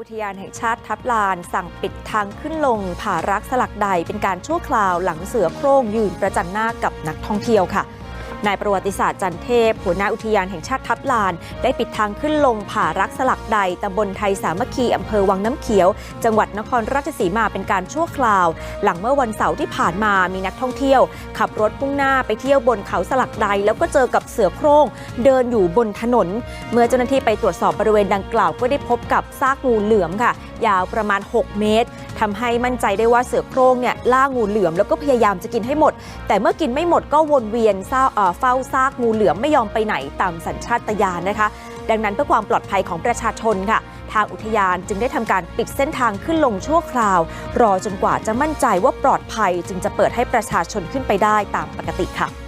อุทยานแห่งชาติทับลาน สั่งปิดทางขึ้นลงผารักสลักใดเป็นการชั่วคราวหลังเสือโคร่งยืนประจันหน้ากับนักท่องเที่ยวค่ะ นายประวัติศาสตร์จันเทพ หัวหน้าอุทยานแห่งชาติทับลาน ได้ปิดทางขึ้นลงผารักสลักใดตำบลไทยสามัคคีอำเภอวังน้ำเขียว จังหวัดนครราชสีมาเป็นการชั่วคราว หลังเมื่อวันเสาร์ที่ผ่านมามีนักท่องเที่ยว ขับรถมุ่งหน้าไปเที่ยวบนเขาสลักใด แล้วก็เจอกับเสือโคร่งเดินอยู่บนถนน เมื่อเจ้าหน้าที่ไปตรวจสอบบริเวณดังกล่าวก็ได้พบกับซากงูเหลือมค่ะ ยาวประมาณ 6 เมตรทำให้มั่นใจได้ว่าเสือโคร่งเนี่ยล่างูเหลือมแล้วก็พยายามจะกินให้หมด แต่เมื่อกินไม่หมดก็วนเวียนเฝ้าเฝ้าซากงูเหลือมไม่ยอมไปไหนตามสัญชาตญาณนะคะ ดังนั้นเพื่อความปลอดภัยของประชาชนค่ะ ทางอุทยานจึงได้ทำการปิดเส้นทางขึ้นลงชั่วคราว รอจนกว่าจะมั่นใจว่าปลอดภัยจึงจะเปิดให้ประชาชนขึ้นไปได้ตามปกติค่ะ